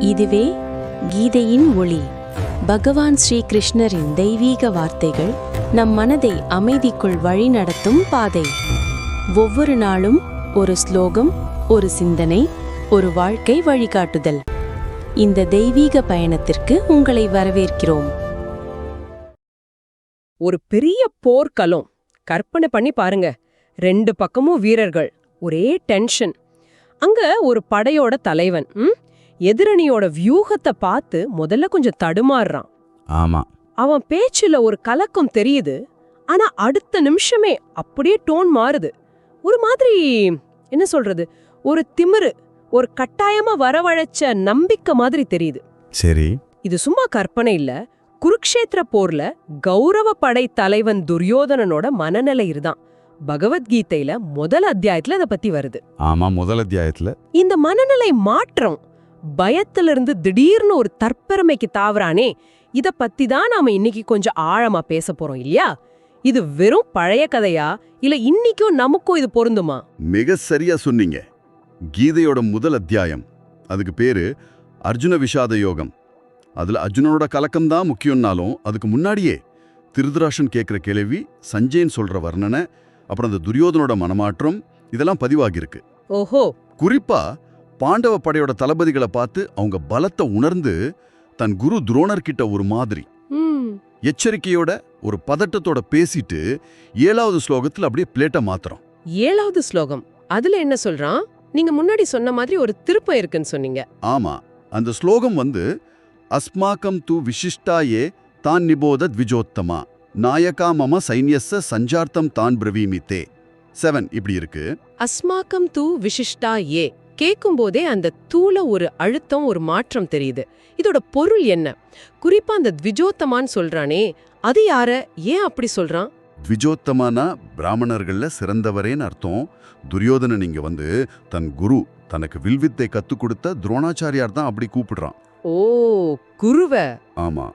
இதுவே கீதையின் ஒளி. பகவான் ஸ்ரீ கிருஷ்ணரின் தெய்வீக வார்த்தைகள் நம் மனதை அமைதிக்குள் வழிநடத்தும் பாதை. ஒவ்வொரு நாளும் ஒரு ஸ்லோகம் ஒரு சிந்தனை ஒரு வாழ்க்கை வழிகாட்டுதல். இந்த தெய்வீக பயணத்திற்கு உங்களை வரவேற்கிறோம். ஒரு பெரிய போர்க்களம். கற்பனை பண்ணி பாருங்க. ரெண்டு பக்கமும் வீரர்கள். ஒரே டென்ஷன். அங்க ஒரு படையோட தலைவன் ம்? எதிரணியோட வியூகத்தை பார்த்து முதல்ல கொஞ்சம் தடுமாறுறான். ஆமா. அவன் பேச்சுல ஒரு கலக்கம் தெரியுது. ஆனா அடுத்த நிமிஷமே அப்படியே டோன் மாறுது. ஒரு மாதிரி என்ன சொல்றது ஒரு திமிரு ஒரு கட்டாயமா வரவழைச்ச நம்பிக்கை மாதிரி தெரியுது. சரி. இது சும்மா கற்பனை இல்ல. குருக்ஷேத்திர போர்ல கௌரவ படை தலைவன் துரியோதனனோட மனநிலை இதுதான். பகவத்கீதையில முதல் அத்தியாயத்துல இத பத்தி வருது. ஆமா முதல் அத்தியாயத்துல. இந்த மனநிலை மாற்றம் பயத்திலிருந்து திடீர்னு ஒரு தற்பெருமைக்கு தாவறானே இத பத்தி தான் நாம இன்னைக்கு கொஞ்சம் ஆழமா பேச போறோம் இல்லையா? இது வெறும் பழைய கதையா? இல்ல இன்னைக்கும் நமக்கும் இது பொருந்துமா? மிக சரியா சொன்னீங்க. கீதையோட முதல் அத்தியாயம். அதுக்கு பேரு அர்ஜுன விஷாத யோகம். அதுல அர்ஜுனனோட கலக்கம் தான் முக்கியம்னாலும் அதுக்கு முன்னாடியே திருதராஷன் கேட்குற கேள்வி சஞ்சயன் சொல்ற வர்ணனை அப்புறம் அந்த துரியோதனோட மனமாற்றம் இதெல்லாம் பதிவாகியிருக்கு. ஓஹோ. குறிப்பா பாண்டவ படையோட தளபதிகளை பார்த்து அவங்க பலத்தை உணர்ந்து தன் குரு துரோணர்கிட்ட ஒரு மாதிரி எச்சரிக்கையோட ஒரு பதட்டத்தோட பேசிட்டு ஏழாவது ஸ்லோகத்துல அப்படியே பிளேட்டை மாத்துறோம். ஏழாவது ஸ்லோகம். அதுல என்ன சொல்றான்? நீங்க முன்னாடி சொன்ன மாதிரி ஒரு திருப்பம் இருக்குன்னு சொன்னீங்க. ஆமா. அந்த ஸ்லோகம் வந்து அஸ்மாக்கம் து விசிஷ்டாயே தான் நிபோத த்விஜோத்தமா நாயகா மம சைன்யஸ்ஸ சஞ்சார்த்தம் தான் பிரவீமித்தே. செவன் இப்படி இருக்கு. அஸ்மாக்கம் தூ விசிஷ்டா ஏ கேட்கும்போதே அந்த தூள ஒரு அழுத்தம் ஒரு மாற்றம் தெரியுது. இதோட பொருள் என்ன? குறிப்பா அந்த த்விஜோத்தமான்னு சொல்றானே அது யார? ஏன் அப்படி சொல்றான்? த்விஜோத்தமானா பிராமணர்கள்ல சிறந்தவரேன்னு அர்த்தம். துரியோதனன் இங்க வந்து தன் குரு தனக்கு வில்வித்தை கத்துக் கொடுத்த துரோணாச்சாரியார் தான் அப்படி கூப்பிடுறான். ஓ குருவ. ஆமா.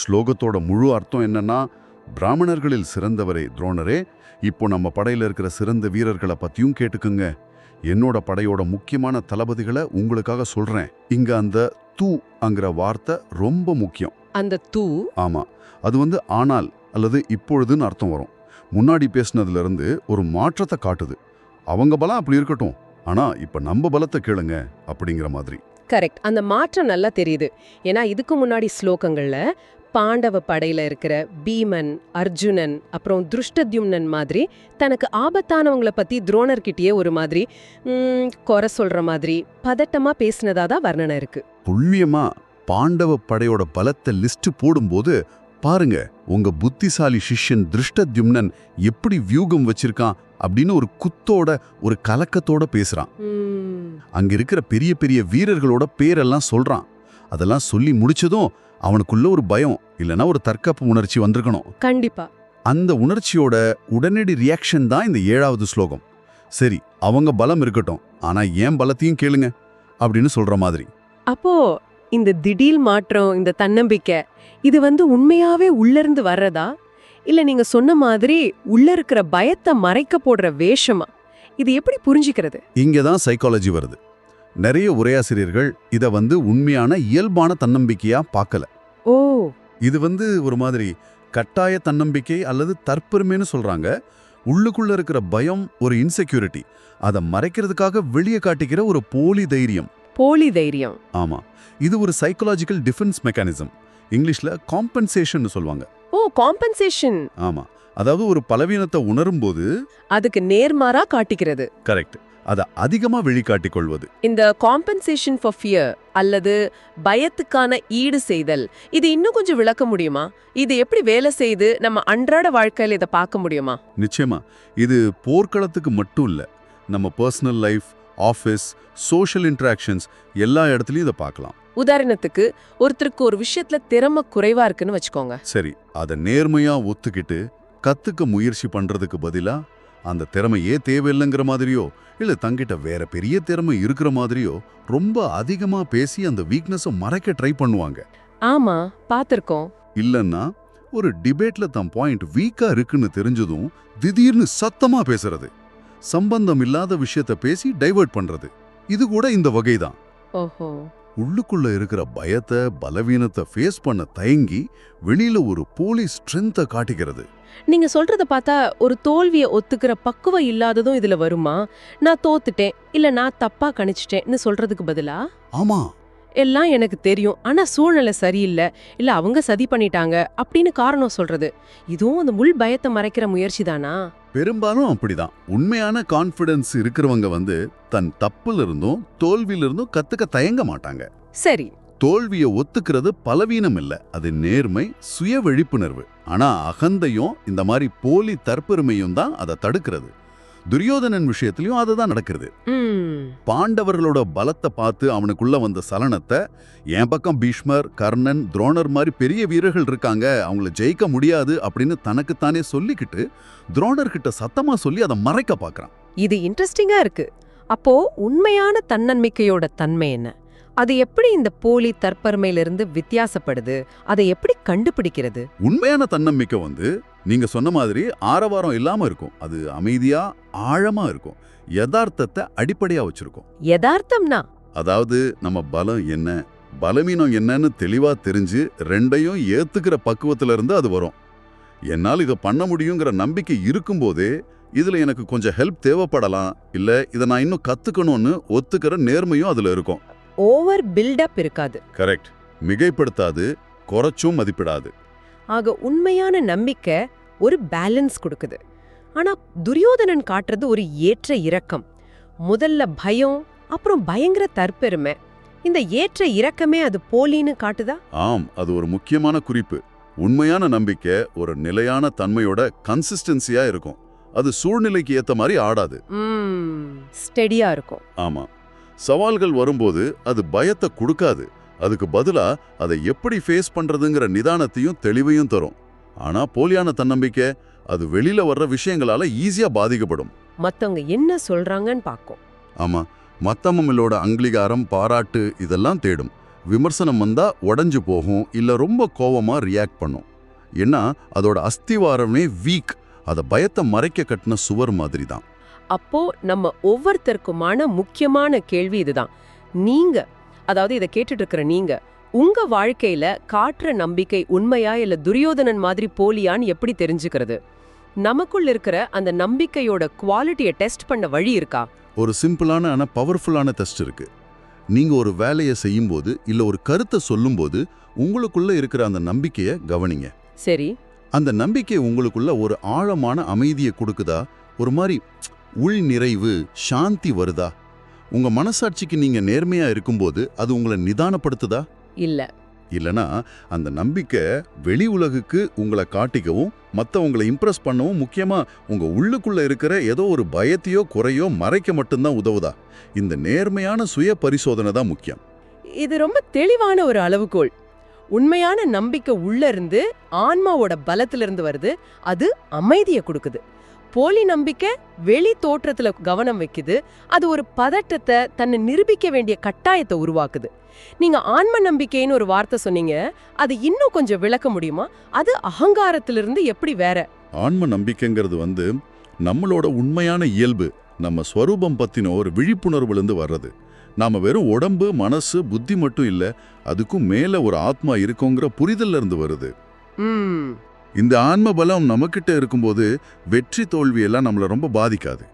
ஸ்லோகத்தோட முழு அர்த்தம் என்னன்னா பிராமணர்களில் சிறந்தவரே துரோணரே. இப்போ நம்ம படையில இருக்கிற சிறந்த வீரர்களை பத்தியும் கேட்டுக்குங்க. என்னோட படையோட முக்கியமான தளபதிகளை உங்களுக்காக சொல்றேன். இங்க அந்த தூ அங்கிற வார்த்தை ரொம்ப முக்கியம். அந்த தூ? ஆமா. அது வந்து ஆனால் அல்லது இப்பொழுதுன்னு அர்த்தம் வரும். முன்னாடி பேசுனதுல இருந்து ஒரு மாற்றத்தை காட்டுது. அவங்க பலம் அப்படி இருக்கட்டும். ஆனா இப்ப நம்ம பலத்தை கேளுங்க அப்படிங்கிற மாதிரி. கரெக்ட். அந்த மாற்றம் நல்லா தெரியுது. ஏன்னா இதுக்கு முன்னாடி ஸ்லோகங்கள்ல பாண்டவ படையில இருக்கிற பீமன் அர்ஜுனன் அப்புறம் திருஷ்டத்யும்னன் மாதிரி தனக்கு ஆபத்தானவங்கள பத்தி துரோணர்கிட்டயே ஒரு மாதிரி குறை சொல்ற மாதிரி பதட்டமா பேசினதா தான் வர்ணனை இருக்கு. துல்லியமா பாண்டவ படையோட பலத்தை லிஸ்ட் போடும்போது பாருங்க உங்க புத்திசாலி சிஷ்யன் திருஷ்டத்யும்னன் எப்படி வியூகம் வச்சிருக்கான் அப்படின்னு ஒரு குத்தோட ஒரு கலக்கத்தோட பேசுறான். அங்க இருக்கிற பெரிய பெரிய வீரர்களோட பேரெல்லாம் சொல்றான். அதெல்லாம் சொல்லி முடிச்சதும் அவனுக்குள்ள ஒரு பயம் இல்லனா ஒரு தற்காப்பு உணர்ச்சி வந்திருக்கணும். கண்டிப்பா. அந்த உணர்ச்சியோட உடனடி ரியாக்ஷன் தான் இந்த ஏழாவது ஸ்லோகம். சரி அவங்க பலம் இருக்கட்டும் ஆனா ஏன் பலத்தையும் கேளுங்க அப்படின்னு சொல்ற மாதிரி. அப்போ இந்த திடீர் மாற்றம் இந்த தன்னம்பிக்கை இது வந்து உண்மையாவே உள்ள இருந்து வர்றதா? இல்ல நீங்க சொன்ன மாதிரி உள்ள இருக்கிற பயத்தை மறைக்க போடுற வேஷமா? இது எப்படி புரிஞ்சுக்கிறது? இங்கே தான் சைக்காலஜி வருது. நிறைய உரையாசிரியர்கள் இதை வந்து உண்மையான இயல்பான தன்னம்பிக்கையா பார்க்கல. ஓ. இது வந்து ஒரு மாதிரி கட்டாய தன்னம்பிக்கை அல்லது தற்பெருமைன்னு சொல்றாங்க. உள்ளுக்குள்ள இருக்கிற பயம் ஒரு இன்செக்யூரிட்டி அதை மறைக்கிறதுக்காக வெளியே காட்டிக்கிற ஒரு போலி தைரியம் போலி தைரியம் ஆமா. இது ஒரு சைக்காலஜிக்கல் டிஃபென்ஸ் மெக்கானிசம் இங்கிலீஷ்ல காம்பன்சேஷன் சொல்லுவாங்க ஓ காம்பன்சேஷன் ஆமா. அதாவது ஒரு பலவீனத்தை உணரும்போது அதுக்கு நேர்மாறா காட்டிக்கிறது. கரெக்ட் அதை அதிகமா வெளிக்காட்டிக் கொள்வது இந்த காம்பன்சேஷன் ஃபார் ஃபியர் அல்லது பயத்துக்கான ஈடு செய்தல் இது இன்னும் கொஞ்சம் விளக்க முடியுமா? இது எப்படி வேலை செய்து நம்ம அன்றாட வாழ்க்கையில இதை பார்க்க முடியுமா? நிச்சயமா. இது போர்க்களத்துக்கு மட்டும் இல்ல நம்ம personal life office social interactions எல்லா இடத்துலயும் இதை பார்க்கலாம். உதாரணத்துக்கு ஒருத்தருக்கு ஒரு விஷயத்துல திறமை குறைவா இருக்குன்னு வச்சுக்கோங்க. சரி அதை நேர்மையா ஒத்துக்கிட்டு கத்துக்க முயற்சி பண்றதுக்கு பதிலா அந்த திறமையே தேவையில்லைங்கிற மாதிரியோ இல்ல தங்கிட்ட வேற பெரிய திறமை இருக்கிற மாதிரியோ ரொம்ப அதிகமா பேசி அந்த வீக்னஸை மறைக்க ட்ரை பண்ணுவாங்க. ஆமா பாத்திருக்கோம். இல்லன்னா ஒரு டிபேட்ல தன் பாயிண்ட் வீக்கா இருக்குன்னு தெரிஞ்சதும் திடீர்னு சத்தமா பேசுறது. சம்பந்தம் இல்லாத விஷயத்த பேசி டைவர்ட் பண்றது. இது கூட இந்த வகைதான். ஓஹோ. உள்ளுக்குள்ள இருக்கிற பயத்தை பலவீனத்தை ஃபேஸ் பண்ண தயங்கி வெளியில ஒரு போலீஸ் ஸ்ட்ரென்த்தை காட்டிக்கிறது. நீங்க சொல்றத பார்த்தா ஒரு தோல்விய ஒத்துக்கிற பக்குவம் இல்லாததும் இதுல வருமா? நான் தோத்துட்டேன் இல்ல நான் தப்பா கணிச்சிட்டேன்னு சொல்றதுக்கு பதிலா? ஆமா. எல்லாம் எனக்கு தெரியும். ஆனா சூழ்நிலை சரியில்லை. இல்ல அவங்க சதி பண்ணிட்டாங்க அப்படின்னு காரணம் சொல்றது. இதுவும் அந்த முள் பயத்தை மறைக்கிற முயற்சி தானா? பெரும்பாலும் அப்படிதான். உண்மையான கான்ஃபிடன்ஸ் இருக்கிறவங்க வந்து தன் தப்புல இருந்தும் தோல்வியில இருந்தும் கத்துக்க தயங்க மாட்டாங்க. சரி. தோல்வியை ஒத்துக்கிறது பலவீனம் இல்ல. அது நேர்மை சுய விழிப்புணர்வு. ஆனா அகந்தையும் இந்த மாதிரி போலி தற்பெருமையும் தான் அதை தடுக்கிறது. துரியோதனன் விஷயத்திலயும் அதுதான் நடக்கிறது. பாண்டவர்களோட பலத்தை பார்த்து அவனுக்குள்ள வந்த சலனத்தை என் பக்கம் பீஷ்மர் கர்ணன் துரோணர் மாதிரி பெரிய வீரர்கள் இருக்காங்க அவங்கள ஜெயிக்க முடியாது அப்படின்னு தனக்குத்தானே சொல்லிக்கிட்டு துரோணர்கிட்ட சத்தமா சொல்லி அதை மறைக்க பார்க்கறான் இது இன்ட்ரெஸ்டிங்கா இருக்கு. அப்போ உண்மையான தன்னம்பிக்கையோட தன்மை என்ன? அது எப்படி இந்த போலி தற்பெருமையிலிருந்து வித்தியாசப்படுது? அதை எப்படி கண்டுபிடிக்கிறது? உண்மையான தன்னம்பிக்கை வந்து நீங்க சொன்ன மாதிரி ஆரவாரம் இல்லாம இருக்கும். அது அமைதியா ஆழமா இருக்கும். யதார்த்தத்தை அடிப்படையா வச்சிருக்கும். யதார்த்தம்னா? அதாவது நம்ம பலம் என்ன? பலவீனம் என்னன்னு தெளிவா தெரிஞ்சு ரெண்டையும் ஏத்துக்கிற பக்குவத்துல இருந்து அது வரும். என்னால் இதை பண்ண முடியுங்கிற நம்பிக்கை இருக்கும்போதே இதுல எனக்கு கொஞ்சம் ஹெல்ப் தேவைப்படலாம். இல்ல இதை நான் இன்னும் கத்துக்கணும்னு ஒத்துக்கிற நேர்மையும் அதுல இருக்கும். ஓவர் பில்டப் இருக்காது. கரெக்ட் மிகைப்படுத்தாது குறைச்சும் மதிப்பிடாது. ஆக உண்மையான நம்பிக்கை ஒரு பேலன்ஸ் கொடுக்குது. ஆனா துரியோதனன் காட்டுறது ஒரு ஏற்ற இறக்கம். முதல்ல பயம் அப்புறம் பயங்கர தற்பெருமை. இந்த ஏற்ற இறக்கமே அது போலின்னு காட்டுதா? ஆம் அது ஒரு முக்கியமான குறிப்பு. உண்மையான நம்பிக்கை ஒரு நிலையான தன்மையோட கன்சிஸ்டன்சியா இருக்கும். அது சூழ்நிலைக்கு ஏத்த மாதிரி ஆடாது. ஸ்டெடியா இருக்கும். ஆமா. சவால்கள் வரும்போது அது பயத்தை கொடுக்காது. அதுக்கு பதிலா அதை எப்படி ஃபேஸ் பண்றதுங்கிற நிதானத்தையும் தெளிவையும் தரும். ஆனா போலியான தன்னம்பிக்கை அது வெளியில வர்ற விஷயங்களால ஈஸியா பாதிக்கப்படும். மத்தவங்க என்ன சொல்றாங்கன்னு பாக்கும். ஆமா மத்தமமிலோட அங்கீகாரம் பாராட்டு இதெல்லாம் தேடும். விமர்சனம் வந்தா உடைஞ்சு போகும் இல்ல ரொம்ப கோவமா ரியாக்ட் பண்ணும். ஏன்னா அதோட அஸ்திவாரமே வீக் அத பயத்தை மறைக்க கட்டின சுவர் மாதிரி தான் அப்போ நம்ம ஒவ்வொருத்தருக்குமான முக்கியமான கேள்வி இதுதான். நீங்க அதாவது இதை கேட்டுட்டு இருக்கிற நீங்க உங்க வாழ்க்கையில காட்டுற நம்பிக்கை உண்மையா இல்ல துரியோதனன் மாதிரி போலியான்னு எப்படி தெரிஞ்சுக்கிறது? நமக்குள்ள இருக்கிற அந்த நம்பிக்கையோட குவாலிட்டியை டெஸ்ட் பண்ண வழி இருக்கா? ஒரு சிம்பிளான ஆனா பவர்ஃபுல்லான டெஸ்ட் இருக்கு. நீங்க ஒரு வேலையை செய்யும்போது இல்ல ஒரு கருத்தை சொல்லும்போது உங்களுக்குள்ள இருக்கிற அந்த நம்பிக்கையை கவனிங்க. சரி. அந்த நம்பிக்கை உங்களுக்குள்ள ஒரு ஆழமான அமைதியை கொடுக்குதா? ஒரு மாதிரி உள் நிறைவு சாந்தி வருதா? உங்க மனசாட்சிக்கு நீங்க நேர்மையா இருக்கும்போது அது உங்களை நிதானப்படுத்துதா? இல்ல. இல்லனா அந்த நம்பிக்கை வெளி உலகுக்கு உங்களை காட்டிக்கவும் மத்தவங்களை இம்ப்ரெஸ் பண்ணவும் முக்கியமா உங்க உள்ளுக்குள்ள இருக்கிற ஏதோ ஒரு பயத்தையோ குறையோ மறைக்க மட்டும்தான் உதவுதா? இந்த நேர்மையான சுய பரிசோதனை தான் முக்கியம். இது ரொம்ப தெளிவான ஒரு அளவுகோல். உண்மையான நம்பிக்கை உள்ள இருந்து ஆன்மாவோட பலத்துல இருந்து வருது அது அமைதியை கொடுக்குது. போலி நம்பிக்கை வெளி தோற்றத்துல கவனம் வைக்குது. அது ஒரு பதட்டத்தை தன்னை நிரூபிக்க வேண்டிய கட்டாயத்தை உருவாக்குது. நீங்க ஆன்ம நம்பிக்கைன்னு ஒரு வார்த்தை சொன்னீங்க. அது இன்னும் கொஞ்சம் விளக்க முடியுமா? அது அகங்காரத்திலிருந்து எப்படி வேற? ஆன்ம நம்பிக்கைங்கிறது வந்து நம்மளோட உண்மையான இயல்பு நம்ம ஸ்வரூபம் பத்தின ஒரு விழிப்புணர்வுலேருந்து வர்றது. நாம வெறும் உடம்பு மனசு புத்தி மட்டும் இல்ல அதுக்கும் மேல ஒரு ஆத்மா இருக்கோங்கிற புரிதல்ல இருந்து வருது. இந்த ஆன்ம பலம் நம்மக்கிட்ட இருக்கும்போது வெற்றி தோல்வியெல்லாம் நம்மளை ரொம்ப பாதிக்காது.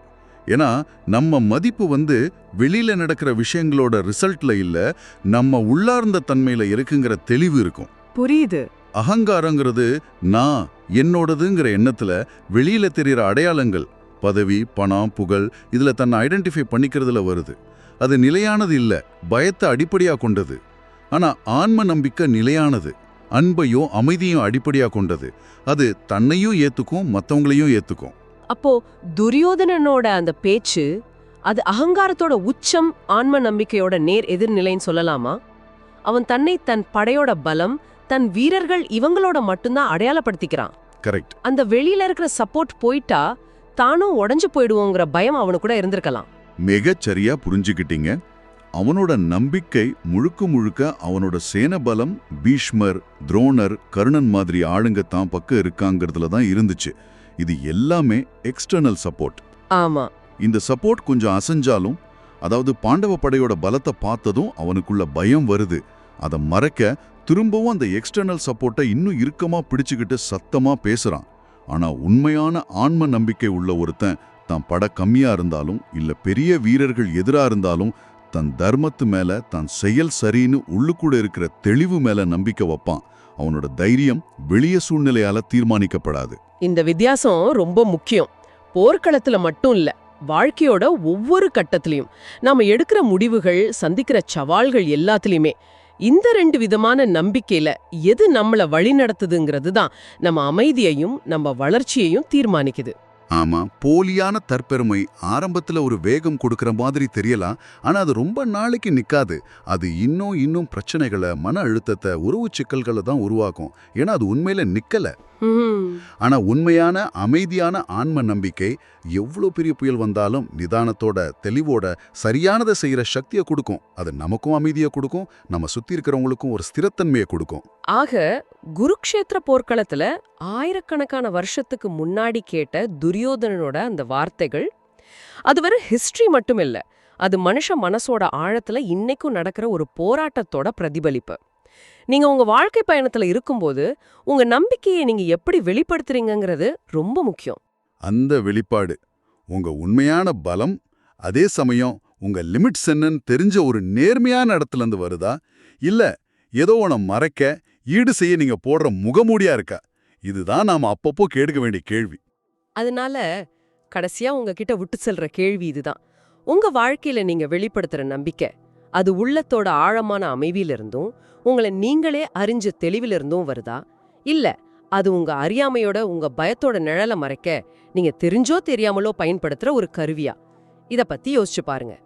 ஏன்னா நம்ம மதிப்பு வந்து வெளியில நடக்கிற விஷயங்களோட ரிசல்ட்ல இல்ல நம்ம உள்ளார்ந்த தன்மையில இருக்குங்கிற தெளிவு இருக்கும். புரியுது. அகங்காரங்கிறது நான் என்னோடதுங்கிற எண்ணத்துல வெளியில தெரியற அடையாளங்கள் பதவி பணம் புகழ் இதுல தன்னை ஐடென்டிஃபை பண்ணிக்கிறதுல வருது. அது நிலையானது இல்ல பயத்தை அடிப்படையா கொண்டது. ஆனா ஆன்ம நம்பிக்கை நிலையானது. அன்பையும் அமைதியும் அடிப்படையா கொண்டது. அது தன்னையும் ஏத்துக்கும் மத்தவங்களையும் ஏத்துக்கும். அப்போ துரியோதனனோட அந்த பேச்சு அது அகங்காரத்தோட உச்சம் ஆன்ம நம்பிக்கையோட நேர் எதிர்நிலைன்னு சொல்லலாமா? அவன் தன்னை தன் படையோட பலம் தன் வீரர்கள் இவங்களோட மட்டும்தான் அடையாளப்படுத்திக்கிறான். கரெக்ட் அந்த வெளியில இருக்கிற சப்போர்ட் போயிட்டா தானும் உடைஞ்சு போயிடுவோங்கிற பயம் அவனு கூட இருந்திருக்கலாம். மிகச்சரியா புரிஞ்சுக்கிட்டீங்க. அவனோட நம்பிக்கை முழுக்க முழுக்க அவனோட சேன பலம் பீஷ்மர் துரோணர் கர்ணன் மாதிரி ஆளுங்க தான் பக்கம் இருக்காங்கிறதுல தான் இருந்துச்சு. இது எல்லாமே எக்ஸ்டர்னல் சப்போர்ட் ஆமா. இந்த சப்போர்ட் கொஞ்சம் அசைஞ்சாலும் அதாவது பாண்டவ படையோட பலத்தை பார்த்ததும் அவனுக்குள்ள பயம் வருது. அதை மறைக்க திரும்பவும் அந்த எக்ஸ்டர்னல் சப்போர்ட்டை இன்னும் இறுக்கமா பிடிச்சுக்கிட்டு சத்தமா பேசுறான். ஆனா உண்மையான ஆன்ம நம்பிக்கை உள்ள ஒருத்தன் தான் பட கம்மியா இருந்தாலும் இல்ல பெரிய வீரர்கள் எதிரா இருந்தாலும் தன் தர்மத்து மேல தன் செயல் சரின்னு உள்ளுக்கூட இருக்கிற தெளிவு மேல நம்பிக்கை வைப்பான். அவனோட தைரியம் வெளிய சூழ்நிலையால தீர்மானிக்கப்படாது. இந்த வித்தியாசம் ரொம்ப முக்கியம். போர்க்களத்துல மட்டும் இல்ல வாழ்க்கையோட ஒவ்வொரு கட்டத்திலையும். நாம எடுக்கிற முடிவுகள் சந்திக்கிற சவால்கள் எல்லாத்துலயுமே இந்த ரெண்டு விதமான நம்பிக்கையில எது நம்மளை வழி நடத்துதுங்கிறது தான் நம்ம அமைதியையும் நம்ம வளர்ச்சியையும் தீர்மானிக்குது. ஆமா போலியான தற்பெருமை ஆரம்பத்துல ஒரு வேகம் கொடுக்கற மாதிரி தெரியலாம் ஆனா அது ரொம்ப நாளைக்கு நிக்காது. அது இன்னும் இன்னும் பிரச்சனைகளை மன அழுத்தத்தை உறவு சிக்கல்களை தான் உருவாக்கும். ஏன்னா அது உண்மையில நிக்கல. ஆனா உண்மையான அமைதியான ஆன்ம நம்பிக்கை எவ்வளோ பெரிய புயல் வந்தாலும் நிதானத்தோட தெளிவோட சரியானதை செய்யற சக்தியை கொடுக்கும். அது நமக்கும் அமைதியை கொடுக்கும். நம்ம சுத்தி இருக்கிறவங்களுக்கும் ஒரு ஸ்திரத்தன்மையை கொடுக்கும். ஆக குருக்ஷேத்திர போர்க்களத்துல ஆயிரக்கணக்கான வருஷத்துக்கு முன்னாடி கேட்ட துரியோதனனோட அந்த வார்த்தைகள் அது வெறும் ஹிஸ்டரி மட்டும் இல்ல அது மனுஷ மனசோட ஆழத்துல இன்னைக்கும் நடக்கிற ஒரு போராட்டத்தோட பிரதிபலிப்பு. நீங்க உங்க வாழ்க்கை பயணத்துல இருக்கும்போது உங்க நம்பிக்கையை நீங்க எப்படி வெளிப்படுத்துறீங்கிறது ரொம்ப முக்கியம். அந்த வெளிப்பாடு உங்க உண்மையான பலம் அதே சமயம் உங்க லிமிட்ஸ் என்னன்னு தெரிஞ்ச ஒரு நேர்மையான இடத்துல இருந்து வருதா? இல்ல ஏதோ உன மறைக்க ஈடு செய்ய நீங்க போடுற முகமூடியா இருக்கா. இதுதான் நாம அப்பப்போ கேட்க வேண்டிய கேள்வி. அதனால கடைசியா உங்ககிட்ட விட்டு செல்ற கேள்வி இதுதான். உங்க வாழ்க்கையில நீங்க வெளிப்படுத்துற நம்பிக்கை அது உள்ளத்தோட ஆழமான அமைவிலிருந்தும் உங்களை நீங்களே அறிஞ்ச தெளிவிலிருந்தும் வருதா? இல்ல அது உங்க அறியாமையோட உங்க பயத்தோட நிழலை மறைக்க நீங்க தெரிஞ்சோ தெரியாமலோ பயன்படுத்துற ஒரு கருவியா? இத பத்தி யோசிச்சு பாருங்க.